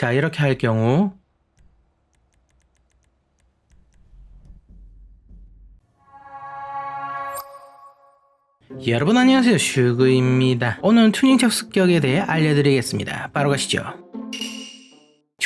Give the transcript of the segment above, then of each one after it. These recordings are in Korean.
자, 이렇게 할 경우. 여러분 안녕하세요. 슈그입니다. 오늘은 튜닝샵 습격에 대해 알려드리겠습니다. 바로 가시죠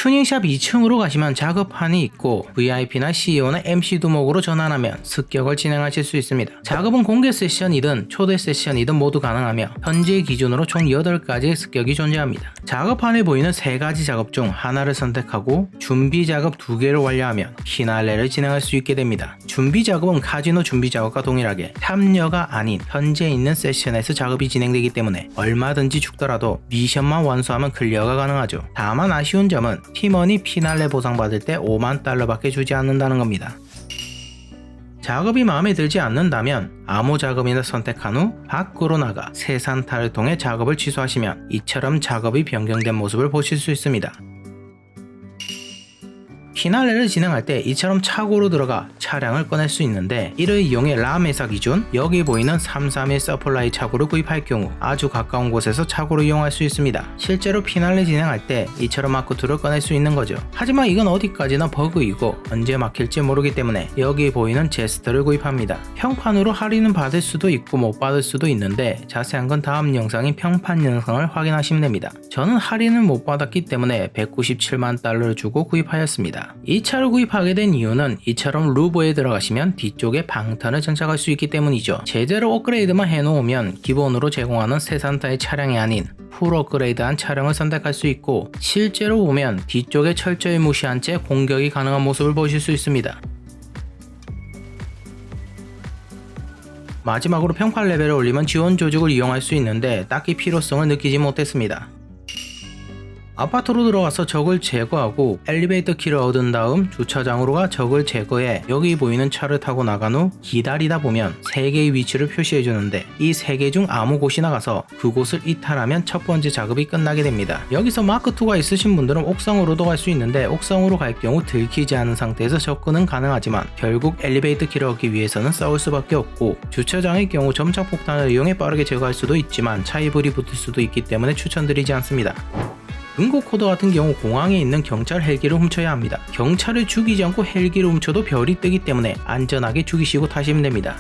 튜닝샵 2층으로 가시면 작업판이 있고 VIP나 CEO나 MC 두목으로 전환하면 습격을 진행하실 수 있습니다. 작업은 공개 세션이든 초대 세션이든 모두 가능하며 현재 기준으로 총 8가지의 습격이 존재합니다. 작업판에 보이는 3가지 작업 중 하나를 선택하고 준비 작업 2개를 완료하면 피날레를 진행할 수 있게 됩니다. 준비 작업은 카지노 준비 작업과 동일하게 참여가 아닌 현재 있는 세션에서 작업이 진행되기 때문에 얼마든지 죽더라도 미션만 완수하면 클리어가 가능하죠. 다만 아쉬운 점은 팀원이 피날레 보상받을 때 5만 달러밖에 주지 않는다는 겁니다. 작업이 마음에 들지 않는다면 아무 작업이나 선택한 후 밖으로 나가 세산타를 통해 작업을 취소하시면 이처럼 작업이 변경된 모습을 보실 수 있습니다. 피날레를 진행할 때 이처럼 차고로 들어가 차량을 꺼낼 수 있는데 이를 이용해 람 회사 기준 여기 보이는 331 서플라이 차고를 구입할 경우 아주 가까운 곳에서 차고로 이용할 수 있습니다. 실제로 피날레 진행할 때 이처럼 마크2를 꺼낼 수 있는 거죠. 하지만 이건 어디까지나 버그이고 언제 막힐지 모르기 때문에 여기 보이는 제스터를 구입합니다. 평판으로 할인은 받을 수도 있고 못 받을 수도 있는데 자세한 건 다음 영상인 평판 영상을 확인하시면 됩니다. 저는 할인을 못 받았기 때문에 197만 달러를 주고 구입하였습니다. 이 차를 구입하게 된 이유는 이처럼 루버에 들어가시면 뒤쪽에 방탄을 장착할 수 있기 때문이죠. 제대로 업그레이드만 해놓으면 기본으로 제공하는 세산타의 차량이 아닌 풀 업그레이드한 차량을 선택할 수 있고 실제로 보면 뒤쪽에 철저히 무시한 채 공격이 가능한 모습을 보실 수 있습니다. 마지막으로 평판 레벨을 올리면 지원 조직을 이용할 수 있는데 딱히 필요성을 느끼지 못했습니다. 아파트로 들어가서 적을 제거하고 엘리베이터 키를 얻은 다음 주차장으로 가 적을 제거해 여기 보이는 차를 타고 나간 후 기다리다 보면 3개의 위치를 표시해 주는데 이 3개 중 아무 곳이 나 가서 그곳을 이탈하면 첫 번째 작업이 끝나게 됩니다. 여기서 마크2가 있으신 분들은 옥상으로도 갈 수 있는데 옥상으로 갈 경우 들키지 않은 상태에서 접근은 가능하지만 결국 엘리베이터 키를 얻기 위해서는 싸울 수밖에 없고 주차장의 경우 점착 폭탄을 이용해 빠르게 제거할 수도 있지만 차이불이 붙을 수도 있기 때문에 추천드리지 않습니다. 금고 코드 같은 경우 공항에 있는 경찰 헬기를 훔쳐야 합니다. 경찰을 죽이지 않고 헬기를 훔쳐도 별이 뜨기 때문에 안전하게 죽이시고 타시면 됩니다.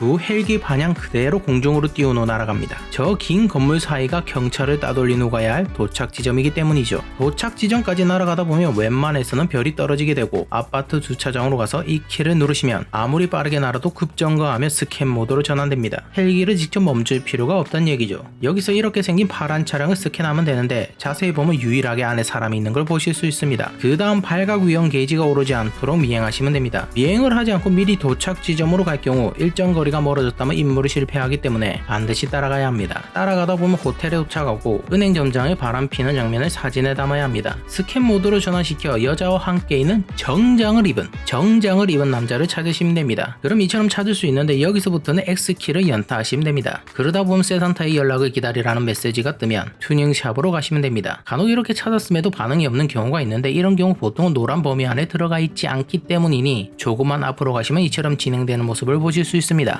두 헬기 반향 그대로 공중으로 후 날아갑니다. 저 긴 건물 사이가 경찰을 따돌린 후 가야 할 도착 지점이기 때문이죠. 도착 지점까지 날아가다 보면 웬만해서는 별이 떨어지게 되고 아파트 주차장으로 가서 이 키를 누르시면 아무리 빠르게 날아도 급정거하며 스캔 모드로 전환됩니다. 헬기를 직접 멈출 필요가 없다는 얘기죠. 여기서 이렇게 생긴 파란 차량을 스캔하면 되는데 자세히 보면 유일하게 안에 사람이 있는 걸 보실 수 있습니다. 그 다음 발각 위험 게이지가 오르지 않도록 미행하시면 됩니다. 미행을 하지 않고 미리 도착 지점으로 갈 경우 일정 거리 거리가 멀어졌다면 임무를 실패하기 때문에 반드시 따라가야 합니다. 따라가다 보면 호텔에 도착하고 은행 점장의 바람 피는 장면을 사진에 담아야 합니다. 스캔 모드로 전환시켜 여자와 함께 있는 정장을 입은 정장을 입은 남자를 찾으시면 됩니다. 그럼 이처럼 찾을 수 있는데 여기서부터는 X키를 연타하시면 됩니다. 그러다 보면 세산타의 연락을 기다리라는 메시지가 뜨면 튜닝샵으로 가시면 됩니다. 간혹 이렇게 찾았음에도 반응이 없는 경우가 있는데 이런 경우 보통은 노란 범위 안에 들어가 있지 않기 때문이니 조금만 앞으로 가시면 이처럼 진행되는 모습을 보실 수 있습니다.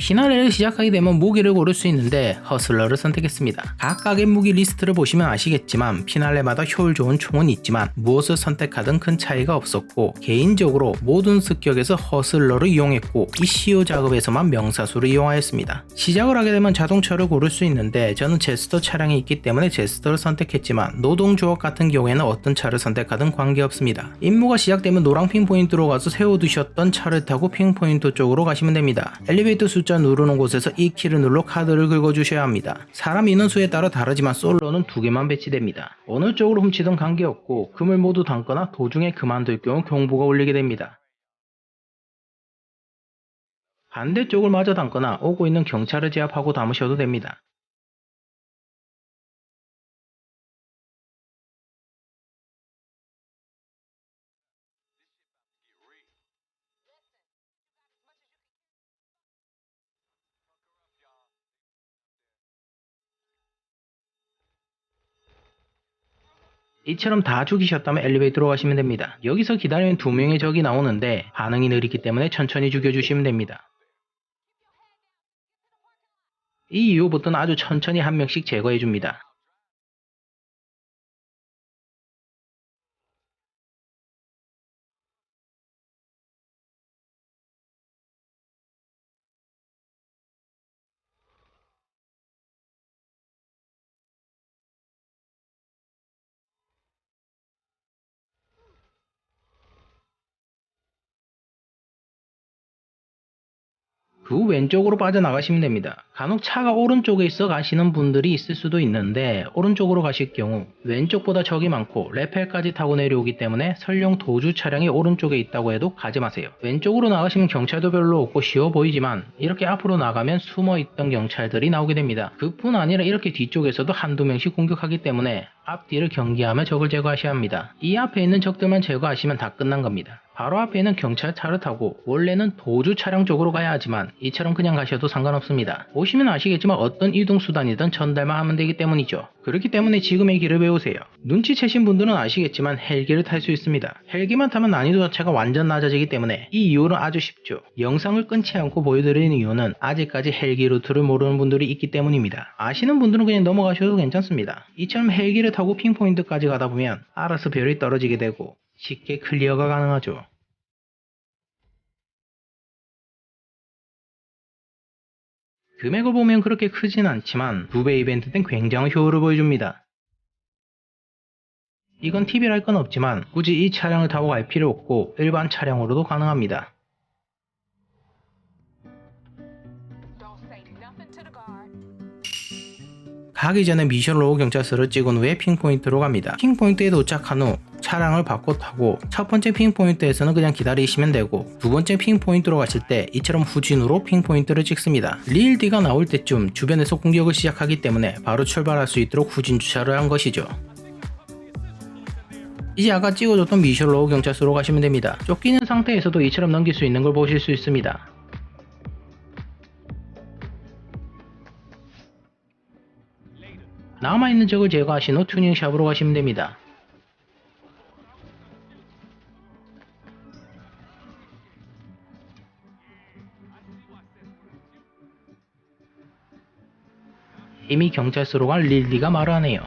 피나레를 시작하게 되면 무기를 고를 수 있는데 허슬러를 선택했습니다. 각각의 무기 리스트를 보시면 아시겠지만 피날레마다 효율 좋은 총은 있지만 무엇을 선택하든 큰 차이가 없었고 개인적으로 모든 습격에서 허슬러를 이용했고 이시오 작업에서만 명사수를 이용하였습니다. 시작을 하게 되면 자동차를 고를 수 있는데 저는 제스터 차량이 있기 때문에 제스터를 선택했지만 노동조합 같은 경우에는 어떤 차를 선택하든 관계없습니다. 임무가 시작되면 노랑 핑포인트로 가서 세워두셨던 차를 타고 핑포인트 쪽으로 가시면 됩니다. 엘리베이터 숫자 숫자 누르는 곳에서 이 키를 눌러 카드를 긁어주셔야 합니다. 사람 인원수에 따라 다르지만 솔로는 두 개만 배치됩니다. 어느 쪽으로 훔치든 관계없고 금을 모두 담거나 도중에 그만둘 경우 경보가 울리게 됩니다. 반대쪽을 마저 담거나 오고 있는 경찰을 제압하고 담으셔도 됩니다. 이처럼 다 죽이셨다면 엘리베이터로 가시면 됩니다. 여기서 기다리는 두 명의 적이 나오는데 반응이 느리기 때문에 천천히 죽여주시면 됩니다. 이 이후부터는 아주 천천히 한 명씩 제거해줍니다. 그 왼쪽으로 빠져나가시면 됩니다. 간혹 차가 오른쪽에 있어 가시는 분들이 있을 수도 있는데 오른쪽으로 가실 경우 왼쪽보다 적이 많고 레펠까지 타고 내려오기 때문에 설령 도주 차량이 오른쪽에 있다고 해도 가지 마세요. 왼쪽으로 나가시면 경찰도 별로 없고 쉬워 보이지만 이렇게 앞으로 나가면 숨어 있던 경찰들이 나오게 됩니다. 그뿐 아니라 이렇게 뒤쪽에서도 한두 명씩 공격하기 때문에 앞뒤를 경계하며 적을 제거하셔야 합니다. 이 앞에 있는 적들만 제거하시면 다 끝난 겁니다. 바로 앞에 있는 경찰차를 타고 원래는 도주 차량 쪽으로 가야 하지만 이처럼 그냥 가셔도 상관없습니다. 오시면 아시겠지만 어떤 이동수단이든 전달만 하면 되기 때문이죠. 그렇기 때문에 지금의 길을 배우세요. 눈치채신 분들은 아시겠지만 헬기를 탈 수 있습니다. 헬기만 타면 난이도 자체가 완전 낮아지기 때문에 이 이유는 아주 쉽죠. 영상을 끊지 않고 보여드리는 이유는 아직까지 헬기 루트를 모르는 분들이 있기 때문입니다. 아시는 분들은 그냥 넘어가셔도 괜찮습니다. 이처럼 헬기를 타고 핑포인트까지 가다 보면 알아서 별이 떨어지게 되고 쉽게 클리어가 가능하죠. 금액을 보면 그렇게 크진 않지만 두배 이벤트 땐 굉장한 효율을 보여줍니다. 이건 팁이랄 건 없지만 굳이 이 차량을 타고 갈 필요 없고 일반 차량으로도 가능합니다. 가기 전에 미션로 경찰서를 찍은 후에 핑포인트로 갑니다. 핑포인트에 도착한 후 차량을 바꿔 타고 첫 번째 핑 포인트에서는 그냥 기다리시면 되고 두 번째 핑 포인트로 가실 때 이처럼 후진으로 핑 포인트를 찍습니다. 리일디가 나올 때쯤 주변에서 공격을 시작하기 때문에 바로 출발할 수 있도록 후진 주차를 한 것이죠. 이제 아까 찍어줬던 미션로 경찰서로 가시면 됩니다. 쫓기는 상태에서도 이처럼 넘길 수 있는 걸 보실 수 있습니다. 남아있는 적을 제거하신 후 튜닝샵으로 가시면 됩니다. 이미 경찰서로 갈 릴리가 말하네요.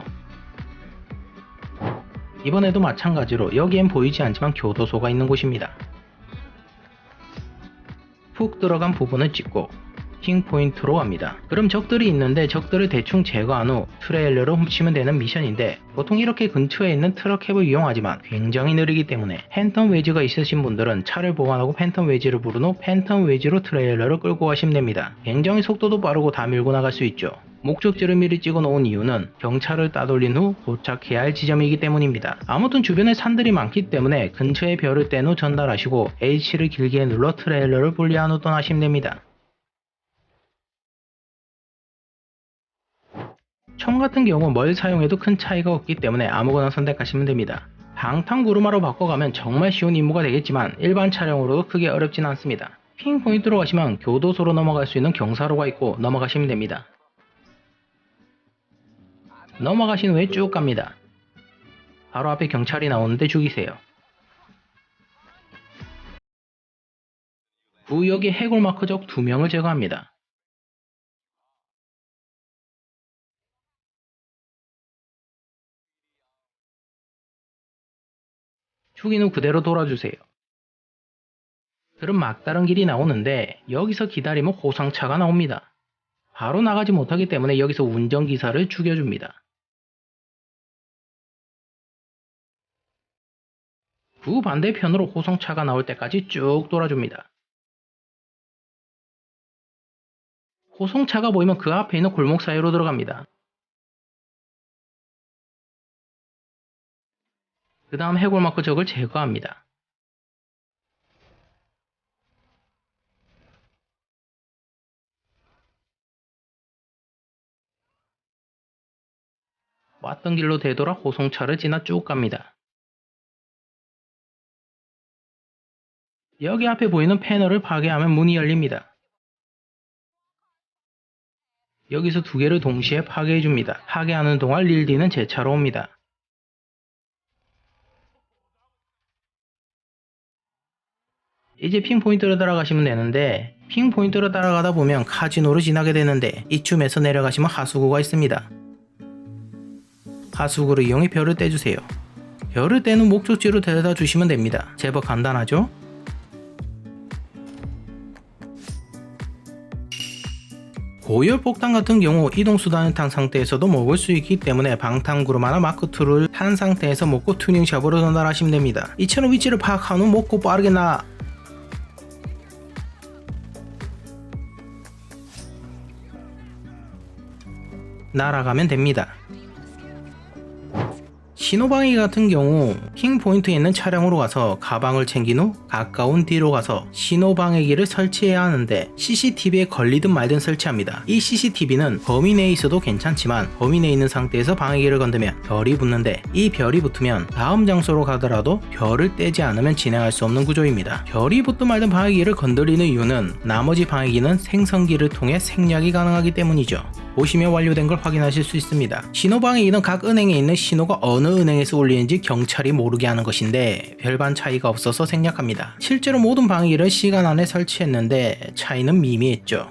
이번에도 마찬가지로 여기엔 보이지 않지만 교도소가 있는 곳입니다. 푹 들어간 부분을 찍고 킹 포인트로 갑니다. 그럼 적들이 있는데 적들을 대충 제거한 후 트레일러로 훔치면 되는 미션인데 보통 이렇게 근처에 있는 트럭캡을 이용하지만 굉장히 느리기 때문에 팬텀 웨지가 있으신 분들은 차를 보관하고 팬텀 웨지를 부른 후 팬텀 웨지로 트레일러를 끌고 가시면 됩니다. 굉장히 속도도 빠르고 다 밀고 나갈 수 있죠. 목적지를 미리 찍어 놓은 이유는 경찰을 따돌린 후 도착해야 할 지점이기 때문입니다. 아무튼 주변에 산들이 많기 때문에 근처에 별을 뗀 후 전달하시고 H를 길게 눌러 트레일러를 분리한 후 떠나시면 됩니다. 총 같은 경우 뭘 사용해도 큰 차이가 없기 때문에 아무거나 선택하시면 됩니다. 방탄구르마로 바꿔가면 정말 쉬운 임무가 되겠지만 일반 차량으로도 크게 어렵진 않습니다. 핑 포인트로 가시면 교도소로 넘어갈 수 있는 경사로가 있고 넘어가시면 됩니다. 넘어가신 후에 쭉 갑니다. 바로 앞에 경찰이 나오는데 죽이세요. 구역의 해골 마크적 2명을 제거합니다. 죽인 후 그대로 돌아주세요. 그럼 막다른 길이 나오는데 여기서 기다리면 호상차가 나옵니다. 바로 나가지 못하기 때문에 여기서 운전기사를 죽여줍니다. 그 반대편으로 호성차가 나올 때까지 쭉 돌아줍니다. 호성차가 보이면 그 앞에 있는 골목 사이로 들어갑니다. 그 다음 해골마크 적을 제거합니다. 왔던 길로 되돌아 호송차를 지나 쭉 갑니다. 여기 앞에 보이는 패널을 파괴하면 문이 열립니다. 여기서 두 개를 동시에 파괴해 줍니다. 파괴하는 동안 릴디는 제 차로 옵니다. 이제 핑 포인트로 들어가시면 되는데 핑 포인트로 따라가다 보면 카지노를 지나게 되는데 이쯤에서 내려가시면 하수구가 있습니다. 하수구를 이용해 별을 떼주세요. 별을 떼는 목적지로 데려다 주시면 됩니다. 제법 간단하죠? 고열 폭탄 같은 경우 이동수단을 탄 상태에서도 먹을 수 있기 때문에 방탄구르마나 마크2를 탄 상태에서 먹고 튜닝샵으로 전달하시면 됩니다. 이처럼 위치를 파악한 후 먹고 빠르게 나 날아가면 됩니다. 신호방해 같은 경우 핑 포인트에 있는 차량으로 가서 가방을 챙긴 후 가까운 뒤로 가서 신호방해기를 설치해야 하는데 CCTV에 걸리든 말든 설치합니다. 이 CCTV는 범위 내에 있어도 괜찮지만 범위 내에 있는 상태에서 방해기를 건드면 별이 붙는데 이 별이 붙으면 다음 장소로 가더라도 별을 떼지 않으면 진행할 수 없는 구조입니다. 별이 붙든 말든 방해기를 건드리는 이유는 나머지 방해기는 생성기를 통해 생략이 가능하기 때문이죠. 보시면 완료된 걸 확인하실 수 있습니다. 신호방해기는 각 은행에 있는 신호가 어느 은행에서 울리는지 경찰이 모르게 하는 것인데 별반 차이가 없어서 생략합니다. 실제로 모든 방해기를 시간 안에 설치했는데 차이는 미미했죠.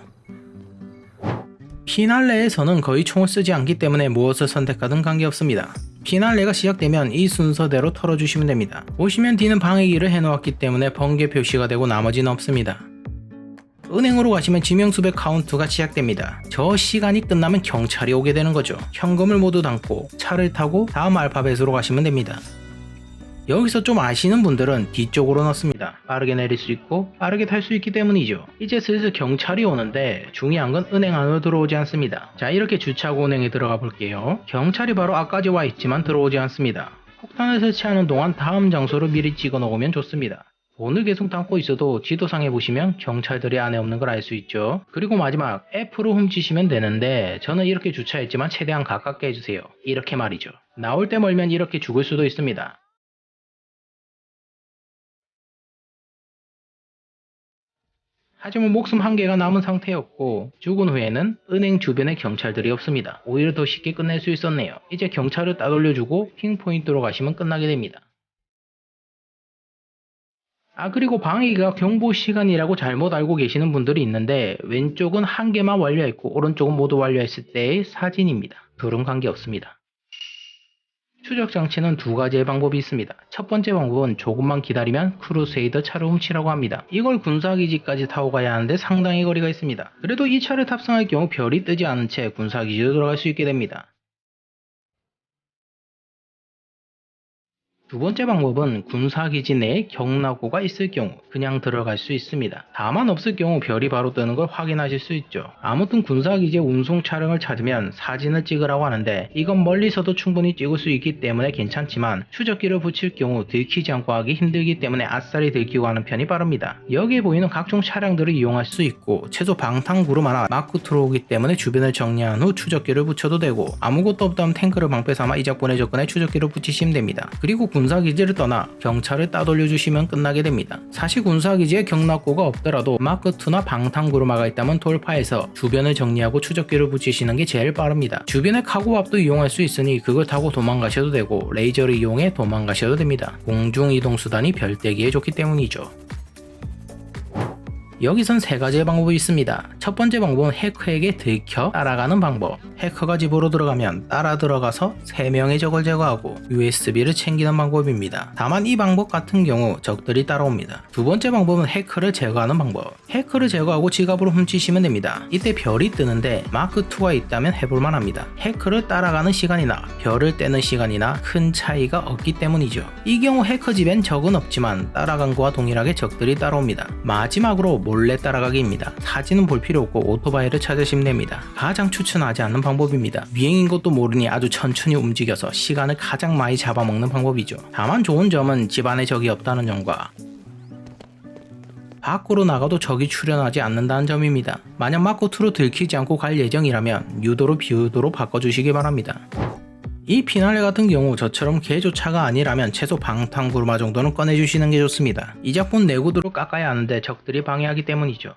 피날레에서는 거의 총을 쓰지 않기 때문에 무엇을 선택하든 관계없습니다. 피날레가 시작되면 이 순서대로 털어주시면 됩니다. 보시면 D는 방해기를 해놓았기 때문에 번개 표시가 되고 나머지는 없습니다. 은행으로 가시면 지명수배 카운트가 시작됩니다. 저 시간이 끝나면 경찰이 오게 되는 거죠. 현금을 모두 담고 차를 타고 다음 알파벳으로 가시면 됩니다. 여기서 좀 아시는 분들은 뒤쪽으로 넣습니다. 빠르게 내릴 수 있고 빠르게 탈 수 있기 때문이죠. 이제 슬슬 경찰이 오는데 중요한 건 은행 안으로 들어오지 않습니다. 자 이렇게 주차하고 은행에 들어가 볼게요. 경찰이 바로 앞까지 와 있지만 들어오지 않습니다. 폭탄을 설치하는 동안 다음 장소를 미리 찍어 놓으면 좋습니다. 돈을 계속 담고 있어도 지도상에 보시면 경찰들이 안에 없는 걸 알 수 있죠. 그리고 마지막 F로 훔치시면 되는데 저는 이렇게 주차했지만 최대한 가깝게 해주세요. 이렇게 말이죠. 나올 때 멀면 이렇게 죽을 수도 있습니다. 하지만 목숨 한 개가 남은 상태였고 죽은 후에는 은행 주변에 경찰들이 없습니다. 오히려 더 쉽게 끝낼 수 있었네요. 이제 경찰을 따돌려주고 핑포인트로 가시면 끝나게 됩니다. 아 그리고 방해기가 경보 시간이라고 잘못 알고 계시는 분들이 있는데 왼쪽은 한 개만 완료했고 오른쪽은 모두 완료했을 때의 사진입니다. 둘은 관계없습니다. 추적 장치는 두 가지의 방법이 있습니다. 첫 번째 방법은 조금만 기다리면 크루세이더 차를 훔치라고 합니다. 이걸 군사기지까지 타고 가야 하는데 상당히 거리가 있습니다. 그래도 이 차를 탑승할 경우 별이 뜨지 않은 채 군사기지로 들어갈 수 있게 됩니다. 두 번째 방법은 군사기지 내에 경락고가 있을 경우 그냥 들어갈 수 있습니다. 다만 없을 경우 별이 바로 뜨는 걸 확인하실 수 있죠. 아무튼 군사기지의 운송 차량을 찾으면 사진을 찍으라고 하는데 이건 멀리서도 충분히 찍을 수 있기 때문에 괜찮지만 추적기를 붙일 경우 들키지 않고 하기 힘들기 때문에 아싸리 들키고 하는 편이 빠릅니다. 여기에 보이는 각종 차량들을 이용할 수 있고 최소 방탄구름 하나 마크2로 오기 때문에 주변을 정리한 후 추적기를 붙여도 되고 아무것도 없다면 탱크를 방패 삼아 이작권에 접근해 추적기를 붙이시면 됩니다. 그리고 군 사기지를 떠나 경찰을 따돌려 주시면 끝나게 됩니다. 사실 군사기지에 경락고가 없더라도 마크2나 방탄구르마가 있다면 돌파해서 주변을 정리하고 추적기를 붙이시는 게 제일 빠릅니다. 주변에 카고압도 이용할 수 있으니 그걸 타고 도망가셔도 되고 레이저를 이용해 도망가셔도 됩니다. 공중 이동 수단이 별대기에 좋기 때문이죠. 여기선 세 가지의 방법이 있습니다. 첫 번째 방법은 해커에게 들켜 따라가는 방법. 해커가 집으로 들어가면 따라 들어가서 3명의 적을 제거하고 USB를 챙기는 방법입니다. 다만 이 방법 같은 경우 적들이 따라옵니다. 두 번째 방법은 해커를 제거하는 방법. 해커를 제거하고 지갑으로 훔치시면 됩니다. 이때 별이 뜨는데 마크2가 있다면 해볼만 합니다. 해커를 따라가는 시간이나 별을 떼는 시간이나 큰 차이가 없기 때문이죠. 이 경우 해커 집엔 적은 없지만 따라간 거와 동일하게 적들이 따라옵니다. 마지막으로 몰래 따라가기입니다. 사진은 볼 필요 없고 오토바이를 찾으시면 됩니다. 가장 추천하지 않는 방법입니다. 비행인 것도 모르니 아주 천천히 움직여서 시간을 가장 많이 잡아먹는 방법이죠. 다만 좋은 점은 집안에 적이 없다는 점과 밖으로 나가도 적이 출현하지 않는다는 점입니다. 만약 마코2로 들키지 않고 갈 예정이라면 유도로 비유도로 바꿔주시기 바랍니다. 이 피날레 같은 경우 저처럼 개조차가 아니라면 최소 방탄구르마 정도는 꺼내주시는 게 좋습니다. 이 작품 내구도로 깎아야 하는데 적들이 방해하기 때문이죠.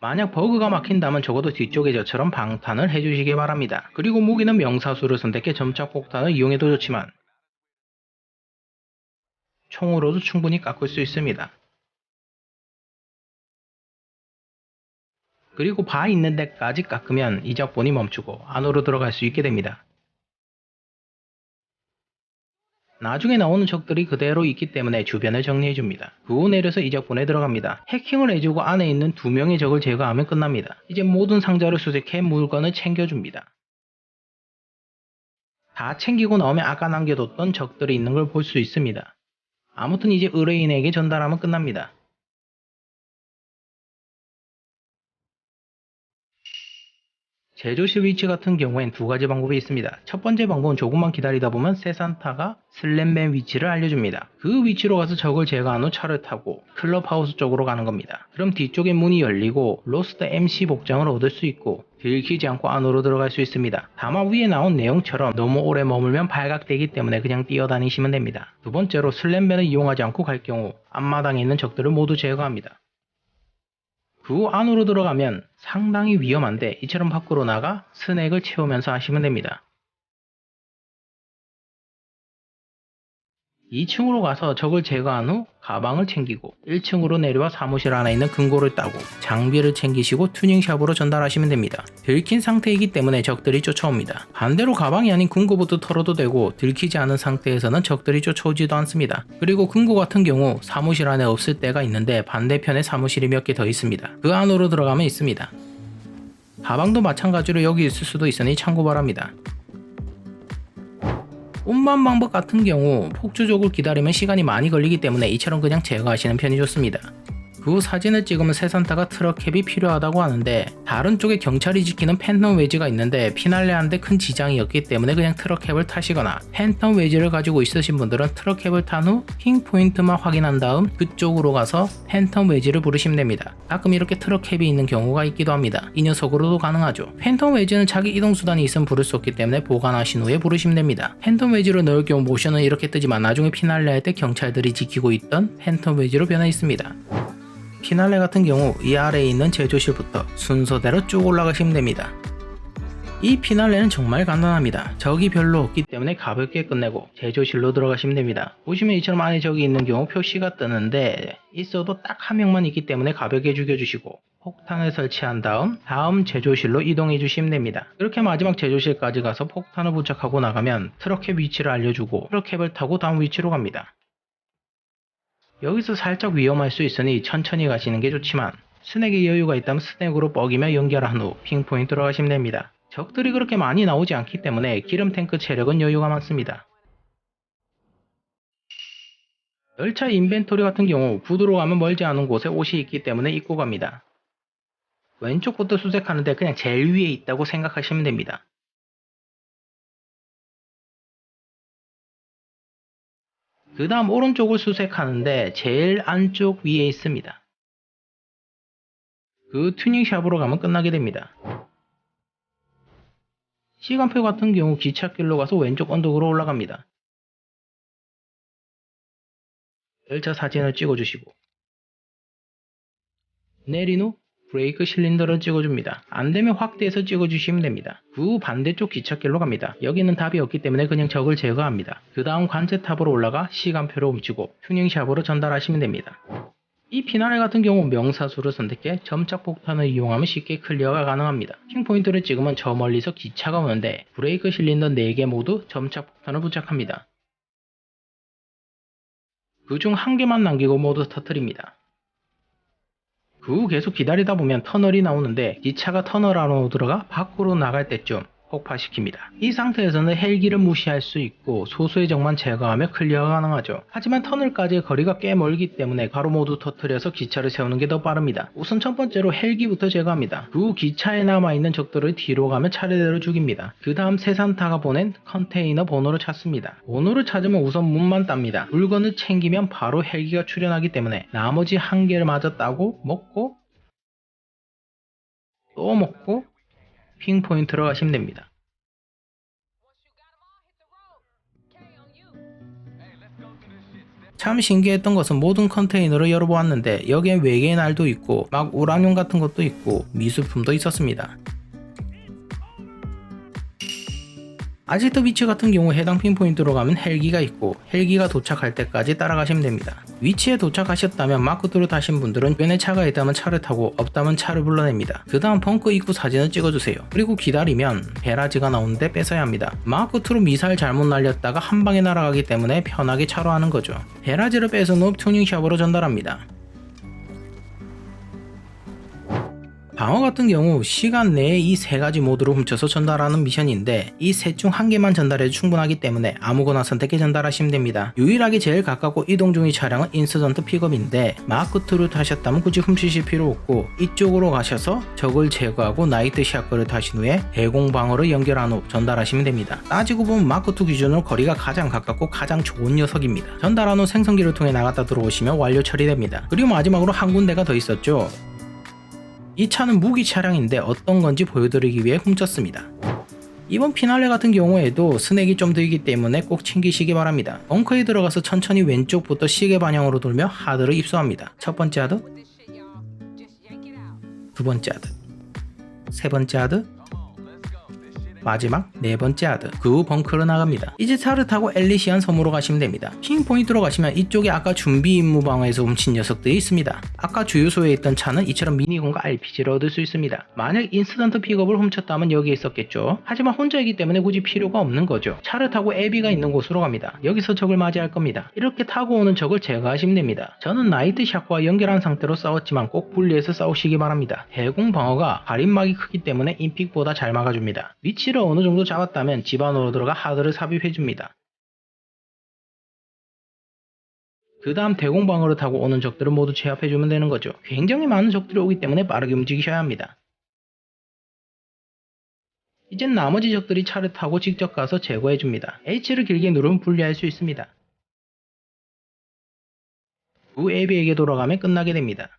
만약 버그가 막힌다면 적어도 뒤쪽에 저처럼 방탄을 해주시기 바랍니다. 그리고 무기는 명사수를 선택해 점착 폭탄을 이용해도 좋지만 총으로도 충분히 깎을 수 있습니다. 그리고 바 있는 데까지 깎으면 이적본이 멈추고 안으로 들어갈 수 있게 됩니다. 나중에 나오는 적들이 그대로 있기 때문에 주변을 정리해줍니다. 그후 내려서 이적본에 들어갑니다. 해킹을 해주고 안에 있는 두 명의 적을 제거하면 끝납니다. 이제 모든 상자를 수색해 물건을 챙겨줍니다. 다 챙기고 나오면 아까 남겨뒀던 적들이 있는 걸 볼 수 있습니다. 아무튼 이제 의뢰인에게 전달하면 끝납니다. 제조실 위치 같은 경우엔 두 가지 방법이 있습니다. 첫 번째 방법은 조금만 기다리다 보면 세산타가 슬램맨 위치를 알려줍니다. 그 위치로 가서 적을 제거한 후 차를 타고 클럽하우스 쪽으로 가는 겁니다. 그럼 뒤쪽에 문이 열리고 로스트 MC 복장을 얻을 수 있고 들키지 않고 안으로 들어갈 수 있습니다. 다만 위에 나온 내용처럼 너무 오래 머물면 발각되기 때문에 그냥 뛰어다니시면 됩니다. 두 번째로 슬램맨을 이용하지 않고 갈 경우 앞마당에 있는 적들을 모두 제거합니다. 그후 안으로 들어가면 상당히 위험한데 이처럼 밖으로 나가 스낵을 채우면서 하시면 됩니다. 2층으로 가서 적을 제거한 후 가방을 챙기고 1층으로 내려와 사무실 안에 있는 금고를 따고 장비를 챙기시고 튜닝샵으로 전달하시면 됩니다. 들킨 상태이기 때문에 적들이 쫓아옵니다. 반대로 가방이 아닌 금고부터 털어도 되고 들키지 않은 상태에서는 적들이 쫓아오지도 않습니다. 그리고 금고 같은 경우 사무실 안에 없을 때가 있는데 반대편에 사무실이 몇 개 더 있습니다. 그 안으로 들어가면 있습니다. 가방도 마찬가지로 여기 있을 수도 있으니 참고 바랍니다. 운반 방법 같은 경우 폭주족을 기다리면 시간이 많이 걸리기 때문에 이처럼 그냥 제거하시는 편이 좋습니다. 그 후 사진을 찍으면 세산타가 트럭캡이 필요하다고 하는데 다른 쪽에 경찰이 지키는 팬텀 웨지가 있는데 피날레한테 큰 지장이 없기 때문에 그냥 트럭캡을 타시거나 팬텀 웨지를 가지고 있으신 분들은 트럭캡을 탄후핑 포인트만 확인한 다음 그쪽으로 가서 팬텀 웨지를 부르시면 됩니다. 가끔 이렇게 트럭캡이 있는 경우가 있기도 합니다. 이 녀석으로도 가능하죠. 팬텀 웨지는 자기 이동 수단이 있으면 부를 수 없기 때문에 보관하신 후에 부르시면 됩니다. 팬텀 웨지를 넣을 경우 모션은 이렇게 뜨지만 나중에 피날레 할 때 경찰들이 지키고 있던 팬텀 웨지로 변해 있습니다. 피날레 같은 경우 이 아래에 있는 제조실부터 순서대로 쭉 올라가시면 됩니다. 이 피날레는 정말 간단합니다. 적이 별로 없기 때문에 가볍게 끝내고 제조실로 들어가시면 됩니다. 보시면 이처럼 안에 적이 있는 경우 표시가 뜨는데 있어도 딱 한 명만 있기 때문에 가볍게 죽여주시고 폭탄을 설치한 다음 다음 제조실로 이동해 주시면 됩니다. 이렇게 마지막 제조실까지 가서 폭탄을 부착하고 나가면 트럭캡 위치를 알려주고 트럭캡을 타고 다음 위치로 갑니다. 여기서 살짝 위험할 수 있으니 천천히 가시는 게 좋지만 스낵에 여유가 있다면 스낵으로 뻐기며 연결한 후 핑포인트 들어가시면 됩니다. 적들이 그렇게 많이 나오지 않기 때문에 기름 탱크 체력은 여유가 많습니다. 열차 인벤토리 같은 경우 부두로 가면 멀지 않은 곳에 옷이 있기 때문에 입고 갑니다. 왼쪽부터 수색하는데 그냥 제일 위에 있다고 생각하시면 됩니다. 그 다음 오른쪽을 수색하는데 제일 안쪽 위에 있습니다. 그 튜닝 샵으로 가면 끝나게 됩니다. 시간표 같은 경우 기찻길로 가서 왼쪽 언덕으로 올라갑니다. 열차 사진을 찍어주시고 내린 후 브레이크 실린더를 찍어줍니다. 안되면 확대해서 찍어주시면 됩니다. 그 후 반대쪽 기찻길로 갑니다. 여기는 답이 없기 때문에 그냥 적을 제거합니다. 그 다음 관제탑으로 올라가 시간표를 훔치고 튜닝샵으로 전달하시면 됩니다. 이 피나레 같은 경우 명사수를 선택해 점착 폭탄을 이용하면 쉽게 클리어가 가능합니다. 킹포인트를 찍으면 저 멀리서 기차가 오는데 브레이크 실린더 4개 모두 점착 폭탄을 부착합니다. 그 중 한 개만 남기고 모두 터트립니다. 그 후 계속 기다리다 보면 터널이 나오는데 기차가 터널 안으로 들어가 밖으로 나갈 때쯤 폭파시킵니다. 이 상태에서는 헬기를 무시할 수 있고 소수의 적만 제거하며 클리어가 가능하죠. 하지만 터널까지의 거리가 꽤 멀기 때문에 바로 모두 터트려서 기차를 세우는 게 더 빠릅니다. 우선 첫 번째로 헬기부터 제거합니다. 그후 기차에 남아있는 적들을 뒤로 가며 차례대로 죽입니다. 그 다음 세산타가 보낸 컨테이너 번호를 찾습니다. 번호를 찾으면 우선 문만 땁니다. 물건을 챙기면 바로 헬기가 출현하기 때문에 나머지 한 개를 따고 먹고 또 먹고 핑 포인트 들어가시면 됩니다. 참 신기했던 것은 모든 컨테이너를 열어보았는데 여기엔 외계인 알도 있고 막 우라늄 같은 것도 있고 미술품도 있었습니다. 아지트 비치 같은 경우 해당 핀포인트로 가면 헬기가 있고 헬기가 도착할 때까지 따라가시면 됩니다. 위치에 도착하셨다면 마크2로 타신 분들은 주변에 차가 있다면 차를 타고 없다면 차를 불러냅니다. 그 다음 벙커 입구 사진을 찍어주세요. 그리고 기다리면 베라지가 나오는데 뺏어야 합니다. 마크2로 미사일 잘못 날렸다가 한 방에 날아가기 때문에 편하게 차로 하는 거죠. 베라지를 뺏은 후 튜닝 샵으로 전달합니다. 방어 같은 경우 시간 내에 이 세 가지 모드로 훔쳐서 전달하는 미션인데 이 셋 중 한 개만 전달해도 충분하기 때문에 아무거나 선택해 전달하시면 됩니다. 유일하게 제일 가깝고 이동 중의 차량은 인스던트 픽업인데 마크2를 타셨다면 굳이 훔치실 필요 없고 이쪽으로 가셔서 적을 제거하고 나이트 샷거를 타신 후에 대공 방어를 연결한 후 전달하시면 됩니다. 따지고 보면 마크2 기준으로 거리가 가장 가깝고 가장 좋은 녀석입니다. 전달한 후 생성기를 통해 나갔다 들어오시면 완료 처리됩니다. 그리고 마지막으로 한 군데가 더 있었죠. 이 차는 무기 차량인데 어떤 건지 보여드리기 위해 훔쳤습니다. 이번 피날레 같은 경우에도 스낵이 좀 들기 때문에 꼭 챙기시기 바랍니다. 벙커에 들어가서 천천히 왼쪽부터 시계 방향으로 돌며 하드를 입수합니다. 첫 번째 하드. 두 번째 하드, 세 번째 하드, 마지막 네 번째 하드 그 후 벙커로 나갑니다. 이제 차를 타고 엘리시안 섬으로 가시면 됩니다. 핑 포인트로 가시면 이쪽에 아까 준비 임무 방어에서 훔친 녀석들이 있습니다. 아까 주유소에 있던 차는 이처럼 미니건과 RPG를 얻을 수 있습니다. 만약 인스턴트 픽업을 훔쳤다면 여기에 있었겠죠. 하지만 혼자이기 때문에 굳이 필요가 없는 거죠. 차를 타고 애비가 있는 곳으로 갑니다. 여기서 적을 맞이할 겁니다. 이렇게 타고 오는 적을 제거하시면 됩니다. 저는 나이트샷과 연결한 상태로 싸웠지만 꼭 분리해서 싸우시기 바랍니다. 대공 방어가 가림막이 크기 때문에 인픽보다 잘 막아줍니다. 위치를 어느 정도 잡았다면 집 안으로 들어가 하드를 삽입해줍니다. 그 다음 대공방어를 타고 오는 적들을 모두 제압해주면 되는 거죠. 굉장히 많은 적들이 오기 때문에 빠르게 움직이셔야 합니다. 이젠 나머지 적들이 차를 타고 직접 가서 제거해줍니다. H를 길게 누르면 분리할 수 있습니다. 후 에비에게 돌아가면 끝나게 됩니다.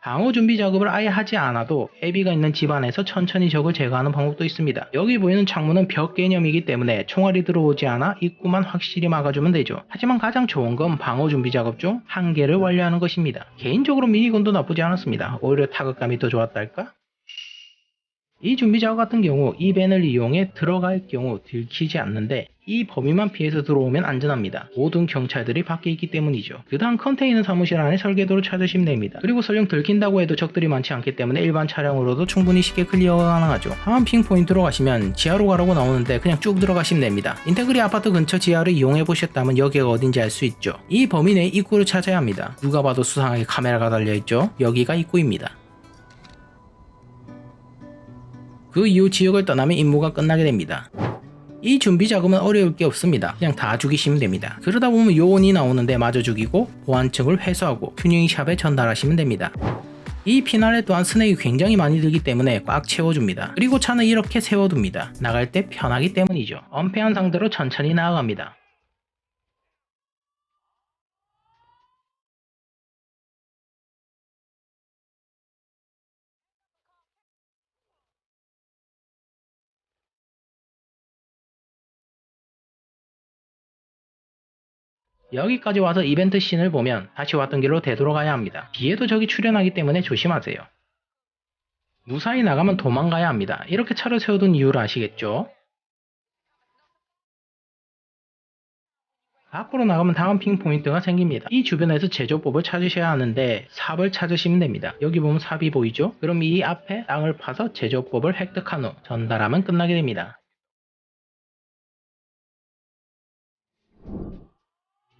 방어 준비 작업을 아예 하지 않아도 애비가 있는 집안에서 천천히 적을 제거하는 방법도 있습니다. 여기 보이는 창문은 벽 개념이기 때문에 총알이 들어오지 않아 입구만 확실히 막아주면 되죠. 하지만 가장 좋은 건 방어 준비 작업 중 한 개를 완료하는 것입니다. 개인적으로 미니건도 나쁘지 않았습니다. 오히려 타격감이 더 좋았달까? 이 준비 작업 같은 경우 이 밴을 이용해 들어갈 경우 들키지 않는데 이 범위만 피해서 들어오면 안전합니다. 모든 경찰들이 밖에 있기 때문이죠. 그 다음 컨테이너 사무실 안에 설계도를 찾으시면 됩니다. 그리고 설령 들킨다고 해도 적들이 많지 않기 때문에 일반 차량으로도 충분히 쉽게 클리어가 가능하죠. 다음 핑 포인트로 가시면 지하로 가라고 나오는데 그냥 쭉 들어가시면 됩니다. 인테그리 아파트 근처 지하를 이용해 보셨다면 여기가 어딘지 알 수 있죠. 이 범위 내 입구를 찾아야 합니다. 누가 봐도 수상하게 카메라가 달려있죠. 여기가 입구입니다. 그 이후 지역을 떠나면 임무가 끝나게 됩니다. 이 준비 작업은 어려울 게 없습니다. 그냥 다 죽이시면 됩니다. 그러다 보면 요원이 나오는데 마저 죽이고 보안층을 회수하고 튜닝샵에 전달하시면 됩니다. 이 피날레 또한 스낵이 굉장히 많이 들기 때문에 꽉 채워줍니다. 그리고 차는 이렇게 세워둡니다. 나갈 때 편하기 때문이죠. 엄폐한 상태로 천천히 나아갑니다. 여기까지 와서 이벤트 씬을 보면 다시 왔던 길로 되돌아가야 합니다. 뒤에도 적이 출현하기 때문에 조심하세요. 무사히 나가면 도망가야 합니다. 이렇게 차를 세워둔 이유를 아시겠죠? 밖으로 나가면 다음 핑 포인트가 생깁니다. 이 주변에서 제조법을 찾으셔야 하는데 삽을 찾으시면 됩니다. 여기 보면 삽이 보이죠? 그럼 이 앞에 땅을 파서 제조법을 획득한 후 전달하면 끝나게 됩니다.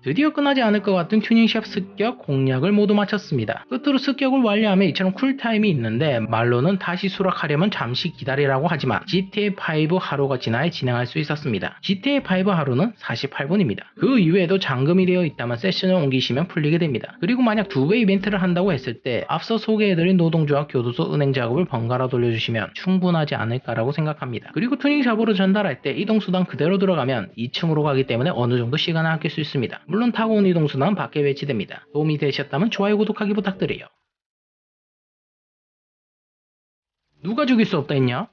드디어 끝나지 않을 것 같은 튜닝샵 습격 공략을 모두 마쳤습니다. 끝으로 습격을 완료하면 이처럼 쿨타임이 있는데 말로는 다시 수락하려면 잠시 기다리라고 하지만 GTA5 하루가 지나야 진행할 수 있었습니다. GTA5 하루는 48분입니다. 그 이외에도 잠금이 되어 있다면 세션을 옮기시면 풀리게 됩니다. 그리고 만약 두 배 이벤트를 한다고 했을 때 앞서 소개해드린 노동조합 교도소 은행 작업을 번갈아 돌려주시면 충분하지 않을까라고 생각합니다. 그리고 튜닝샵으로 전달할 때 이동수단 그대로 들어가면 2층으로 가기 때문에 어느 정도 시간을 아낄 수 있습니다. 물론 타고 온 이동수단은 밖에 배치됩니다. 도움이 되셨다면 좋아요 구독하기 부탁드려요. 누가 죽일 수 없다 했냐?